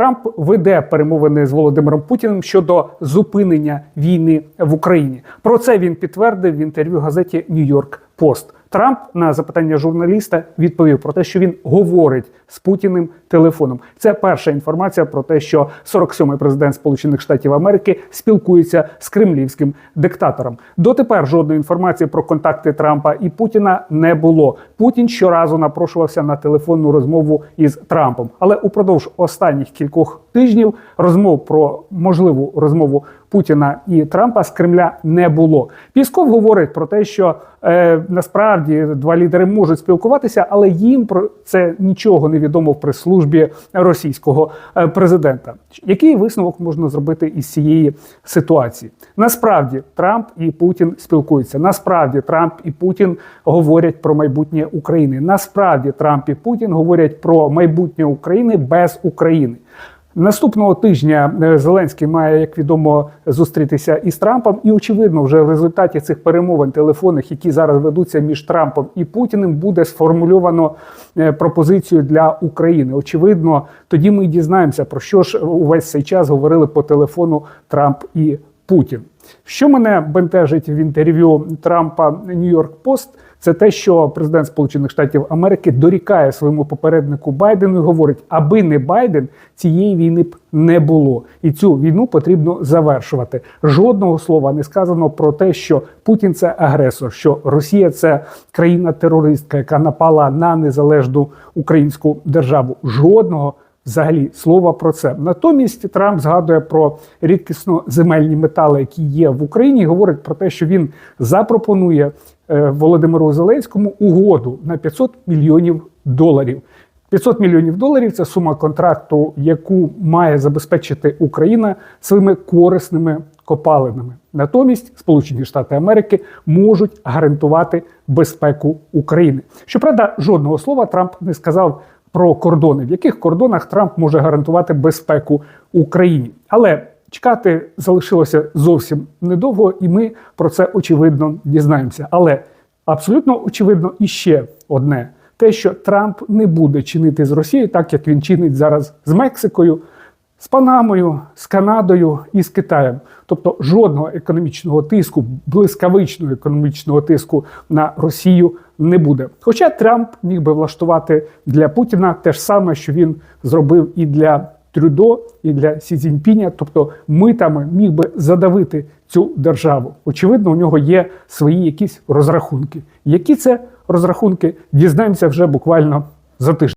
Трамп веде перемовини з Володимиром Путіним щодо зупинення війни в Україні. Про це він підтвердив в інтерв'ю газеті Нью-Йорк Пост. Трамп на запитання журналіста відповів про те, що він говорить з Путіним телефоном. Це перша інформація про те, що 47-й президент Сполучених Штатів Америки спілкується з кремлівським диктатором. Дотепер жодної інформації про контакти Трампа і Путіна не було. Путін щоразу напрошувався на телефонну розмову із Трампом, але упродовж останніх кількох тижнів розмов про можливу розмову Путіна і Трампа з Кремля не було. Пісков говорить про те, що е, насправді два лідери можуть спілкуватися, але їм про це нічого не відомо в прес-службі російського е, президента. Який висновок можна зробити із цієї ситуації? Насправді Трамп і Путін спілкуються. Насправді Трамп і Путін говорять про майбутнє України. Насправді Трамп і Путін говорять про майбутнє України без України. Наступного тижня е, Зеленський має, як відомо, зустрітися із Трампом, і очевидно, вже в результаті цих перемовин телефонних, які зараз ведуться між Трампом і Путіним, буде сформульовано е, пропозицію для України. Очевидно, тоді ми дізнаємося про що ж увесь цей час говорили по телефону Трамп і Путін. Що мене бентежить в інтерв'ю Трампа Нью-Йорк Пост, це те, що президент Сполучених Штатів Америки дорікає своєму попереднику Байдену і говорить, аби не Байден, цієї війни б не було, і цю війну потрібно завершувати. Жодного слова не сказано про те, що Путін це агресор, що Росія це країна-терористка, яка напала на незалежну українську державу. Жодного. Взагалі слова про це. Натомість Трамп згадує про рідкісно земельні метали, які є в Україні, говорить про те, що він запропонує е, Володимиру Зеленському угоду на 500 мільйонів доларів. 500 мільйонів доларів це сума контракту, яку має забезпечити Україна своїми корисними копалинами. Натомість Сполучені Штати Америки можуть гарантувати безпеку України. Щоправда, жодного слова Трамп не сказав про кордони, в яких кордонах Трамп може гарантувати безпеку Україні. Але чекати залишилося зовсім недовго, і ми про це очевидно дізнаємося. Але абсолютно очевидно іще одне: те, що Трамп не буде чинити з Росією, так як він чинить зараз з Мексикою. З Панамою, з Канадою і з Китаєм, тобто жодного економічного тиску, блискавичного економічного тиску на Росію не буде. Хоча Трамп міг би влаштувати для Путіна те ж саме, що він зробив і для Трюдо, і для Сі Цзіньпіня, тобто митами міг би задавити цю державу. Очевидно, у нього є свої якісь розрахунки. Які це розрахунки дізнаємося вже буквально за тиждень.